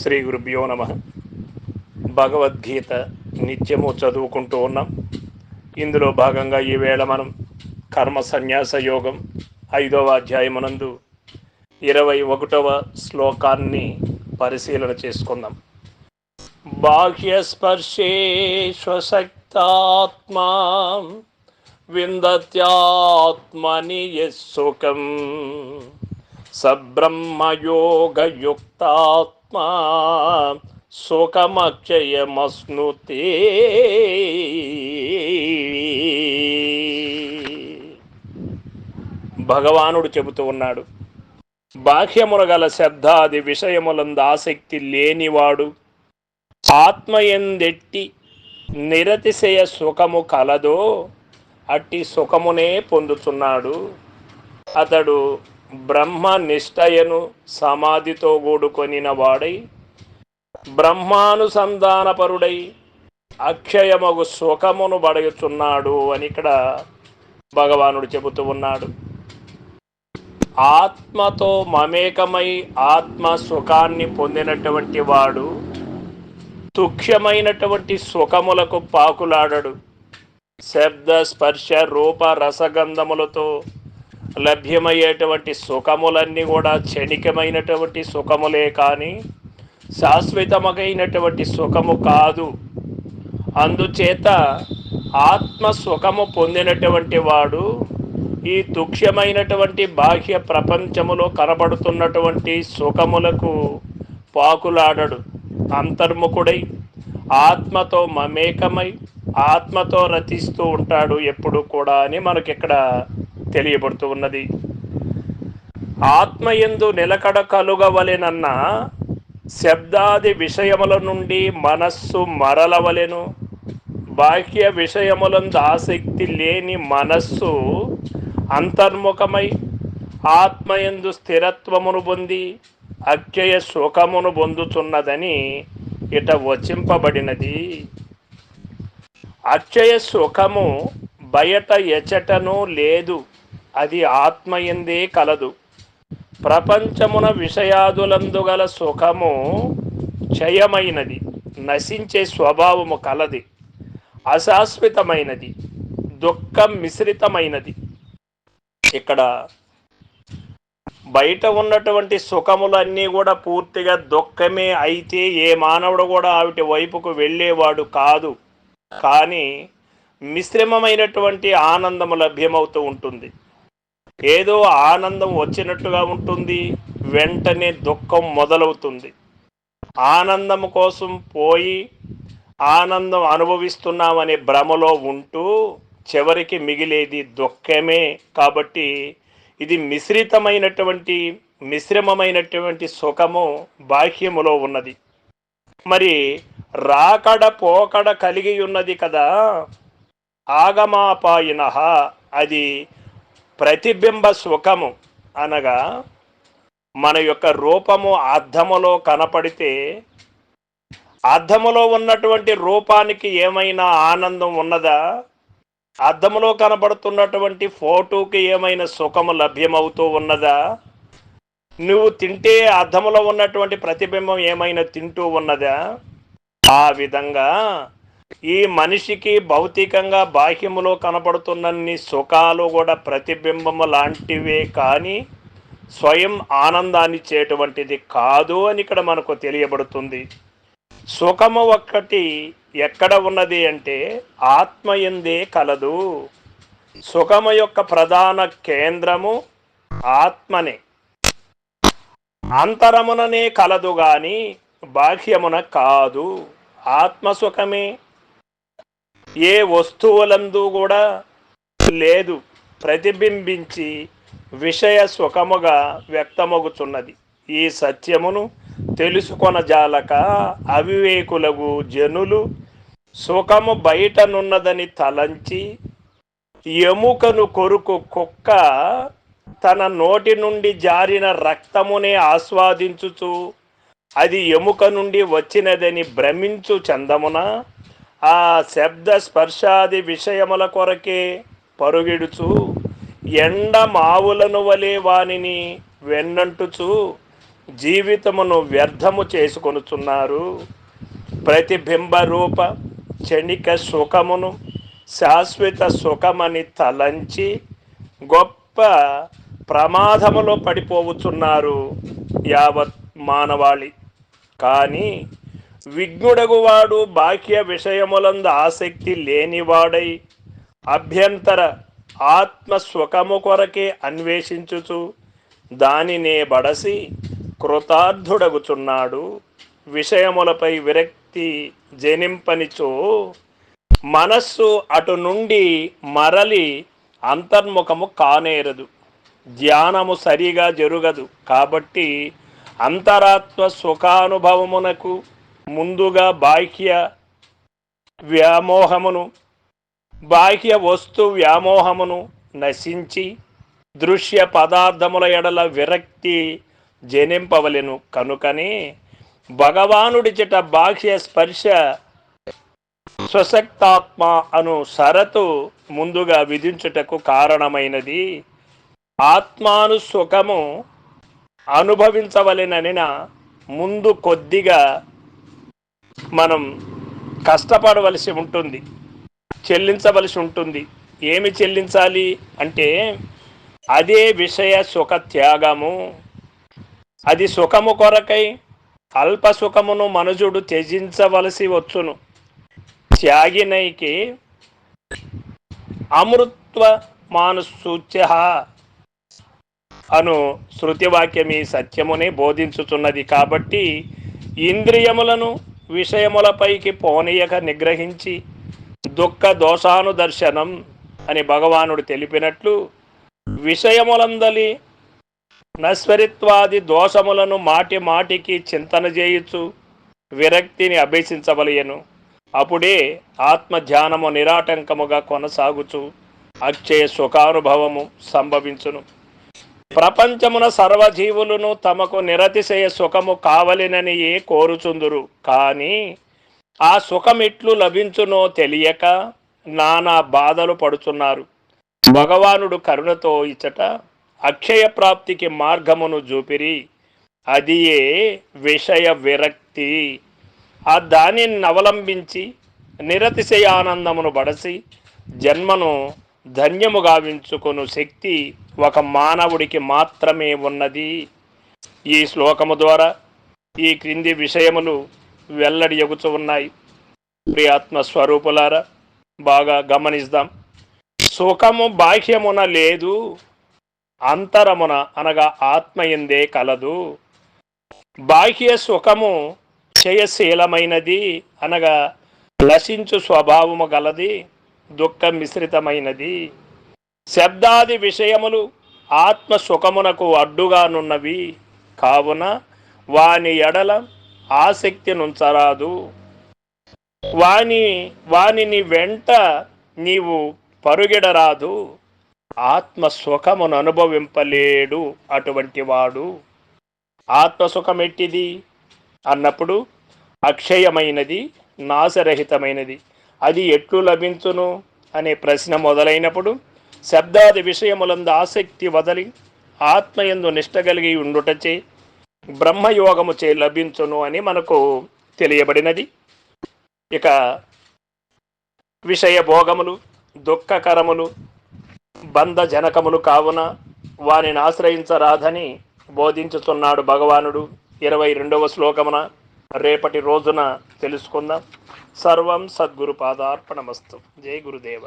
శ్రీ గురుభ్యో నమ. భగవద్గీత నిత్యము చదువుకుంటూ ఉన్నాం. ఇందులో భాగంగా ఈవేళ మనం కర్మ సన్యాస యోగం ఐదవ అధ్యాయమునందు ఇరవై ఒకటవ శ్లోకాన్ని పరిశీలన చేసుకుందాం. బాహ్యస్పర్శేష్వశక్తాత్మా విందత్యాత్మని సుఖం ఆత్మా సుఖమక్షయమస్నుతే భగవానుడు చెబుతూ ఉన్నాడు బాహ్యమున గల శబ్దాది విషయములందు ఆసక్తి లేనివాడు ఆత్మయందెట్టి నిరతిశయ సుఖము కలదో అట్టి సుఖమునే పొందుతున్నాడు. అతడు బ్రహ్మ నిష్టయను సమాధితో కూడుకొనిన వాడై బ్రహ్మానుసంధానపరుడై అక్షయమగు సుఖమును బడగుచున్నాడు అని ఇక్కడ భగవానుడు చెబుతూ ఉన్నాడు. ఆత్మతో మమేకమై ఆత్మ సుఖాన్ని పొందినటువంటి వాడు తుక్ష్యమైనటువంటి సుఖములకు పాకులాడడు. శబ్ద స్పర్శ రూప రసగంధములతో లభ్యమయ్యేటువంటి సుఖములన్నీ కూడా క్షణికమైనటువంటి సుఖములే కానీ శాశ్వతమైనటువంటి సుఖము కాదు. అందుచేత ఆత్మ సుఖము పొందినటువంటి వాడు ఈ తుక్ష్యమైనటువంటి బాహ్య ప్రపంచములో కనబడుతున్నటువంటి సుఖములకు పాకులాడడు అంతర్ముఖుడై ఆత్మతో మమేకమై ఆత్మతో రచిస్తూ ఉంటాడు ఎప్పుడు కూడా అని మనకిక్కడ తెలియబడుతూ ఉన్నది. ఆత్మయందు నిలకడ కలుగవలెనన్న శబ్దాది విషయముల నుండి మనస్సు మరలవలెను. బాహ్య విషయములందు ఆసక్తి లేని మనస్సు అంతర్ముఖమై ఆత్మయందు స్థిరత్వమును పొంది అక్షయ సుఖమును పొందుతున్నదని ఇట వచింపబడినది. అక్షయ సుఖము బయట ఎచటను లేదు. అది ఆత్మయందే కలదు. ప్రపంచమున విషయాదులందు గల సుఖము క్షయమైనది నశించే స్వభావము కలది అశాశ్వతమైనది దుఃఖం మిశ్రితమైనది ఇక్కడ బయట ఉన్నటువంటి సుఖములన్నీ కూడా పూర్తిగా దుఃఖమే అయితే ఏ మానవుడు కూడా ఆవిటి వైపుకు వెళ్ళేవాడు కాదు. కానీ మిశ్రమమైనటువంటి ఆనందము లభ్యమవుతూ ఉంటుంది. ఏదో ఆనందం వచ్చినట్టుగా ఉంటుంది వెంటనే దుఃఖం మొదలవుతుంది. ఆనందం కోసం పోయి ఆనందం అనుభవిస్తున్నామనే భ్రమలో ఉంటూ చివరికి మిగిలేది దుఃఖమే. కాబట్టి ఇది మిశ్రితమైనటువంటి మిశ్రమమైనటువంటి సుఖము బాహ్యములో ఉన్నది. మరి రాకడ పోకడ కలిగి ఉన్నది కదా. ఆగమాపాయన. అది ప్రతిబింబ సుఖము అనగా మన యొక్క రూపము అర్థములో కనపడితే అద్దములో ఉన్నటువంటి రూపానికి ఏమైనా ఆనందం ఉన్నదా? అద్దములో కనబడుతున్నటువంటి ఫోటోకి ఏమైనా సుఖము లభ్యమవుతూ ఉన్నదా? నువ్వు తింటే అద్దములో ఉన్నటువంటి ప్రతిబింబం ఏమైనా తింటూ ఉన్నదా? ఆ విధంగా ఈ మనిషికి భౌతికంగా బాహ్యములో కనపడుతున్నన్ని సుఖాలు కూడా ప్రతిబింబము లాంటివే కానీ స్వయం ఆనందాన్ని ఇచ్చేటువంటిది కాదు అని ఇక్కడ మనకు తెలియబడుతుంది. సుఖము ఒక్కటి ఎక్కడ ఉన్నది అంటే ఆత్మయందే కలదు. సుఖము యొక్క ప్రధాన కేంద్రము ఆత్మనే. అంతరముననే కలదు గాని బాహ్యమున కాదు. ఆత్మ సుఖమే ఏ వస్తువులందు కూడా లేదు ప్రతిబింబించి విషయ సుఖముగా వ్యక్తమగుచున్నది. ఈ సత్యమును తెలుసుకొన జాలక అవివేకులగు జనులు సుఖము బయటనున్నదని తలంచి ఎముకను కొరుకు కుక్క తన నోటి నుండి జారిన రక్తమునే ఆస్వాదించుచు అది ఎముక నుండి వచ్చినదని భ్రమించు చందమున ఆ శబ్ద స్పర్శాది విషయముల కొరకే పరుగిడుచు. ఎండ మావులను వలె వానిని వెన్నంటుచు జీవితమును వ్యర్థము చేసుకొనుచున్నారు. ప్రతిబింబ రూప క్షణిక సుఖమును శాశ్వత సుఖమని తలంచి గొప్ప ప్రమాదములో పడిపోవుచున్నారు యావత్ మానవాళి. కానీ విఘ్నుడగువాడు బాహ్య విషయములందు ఆసక్తి లేనివాడై అభ్యంతర ఆత్మస్వకము కొరకే అన్వేషించుచు దానినే బడసి కృతార్థుడగుచున్నాడు. విషయములపై విరక్తి జనింపనిచో మనస్సు అటు నుండి మరలి అంతర్ముఖము కానేరదు. ధ్యానము సరిగా జరుగదు కాబట్టి అంతరాత్మ సుఖానుభవమునకు ముందుగా బాహ్య వ్యామోహమును బాహ్య వస్తు వ్యామోహమును నశించి దృశ్య పదార్థముల ఎడల విరక్తి జనింపవలెను. కనుకనే భగవానుడిచట బాహ్య స్పర్శ స్వశక్తాత్మ అను షరతు ముందుగా విధించుటకు కారణమైనది. ఆత్మాను సుఖము అనుభవించవలెననిన ముందు కొద్దిగా మనం కష్టపడవలసి ఉంటుంది చెల్లించవలసి ఉంటుంది. ఏమి చెల్లించాలి అంటే అదే విషయ సుఖ త్యాగము అది సుఖము కొరకై అల్ప సుఖమును మనుజుడు త్యజించవలసి వచ్చును. త్యాగినైకి అమృత్వ మానుసూచ్య అను శృతివాక్యం ఈ సత్యమునే బోధించుచున్నది కాబట్టి ఇంద్రియములను విషయములపైకి పోనీయక నిగ్రహించి దుఃఖ దోషాను దర్శనం అని భగవానుడు తెలిపినట్లు విషయములందలి నశ్వరిత్వాది దోషములను మాటి మాటికి చింతన చేయుచు విరక్తిని అభ్యసించవలయను అప్పుడే ఆత్మ ధ్యానము నిరాటంకముగా కొనసాగుచు అక్షయ సుఖానుభవము సంభవించును. ప్రపంచమున సర్వజీవులను తమకు నిరతిశయ సుఖము కావలిననియే కోరుచుందురు? కానీ ఆ సుఖం ఇట్లు లభించునో తెలియక నానా బాధలు పడుచున్నారు. భగవానుడు కరుణతో ఇచ్చట అక్షయ ప్రాప్తికి మార్గమును చూపిరి అదియే విషయ విరక్తి? ఆ దానిని అవలంబించి నిరతిశయ ఆనందమును బడసి జన్మను ధన్యము గావించుకొను శక్తి ఒక మానవుడికి మాత్రమే ఉన్నది. ఈ శ్లోకము ద్వారా ఈ క్రింది విషయములు వెల్లడి ఎగుచు ఉన్నాయి. ప్రియాత్మ స్వరూపులారా బాగా గమనిస్తాం. సుఖము బాహ్యమున లేదు అంతరమున అనగా ఆత్మయందే కలదు. బాహ్య సుఖము క్షయశీలమైనది అనగా నశించు స్వభావము గలది. దుఃఖ మిశ్రితమైనది శబ్దాది విషయములు ఆత్మ సుఖమునకు అడ్డుగానున్నవి. కావున వాని ఎడల ఆసక్తి నుంచరాదు. వాని వానిని వెంట నీవు పరుగెడరాదు. ఆత్మ సుఖమును అనుభవింపలేడు అటువంటి వాడు. ఆత్మసుఖం ఎట్టిది అన్నప్పుడు అక్షయమైనది నాశరహితమైనది. అది ఎట్లు లభించును అనే ప్రశ్న మొదలైనప్పుడు శబ్దాది విషయములందు ఆసక్తి వదలి ఆత్మయందు నిష్ట కలిగి ఉండుటచే బ్రహ్మయోగము చే లభించును అని మనకు తెలియబడినది. ఇక విషయ భోగములు దుఃఖకరములు బంధజనకములు కావున వానిని ఆశ్రయించరాదని బోధించుతున్నాడు భగవానుడు. ఇరవై రెండవ శ్లోకమున రేపటి రోజున తెలుసుకుందాం. సర్వం సద్గురు పాదార్పణమస్తు. జై గురుదేవ.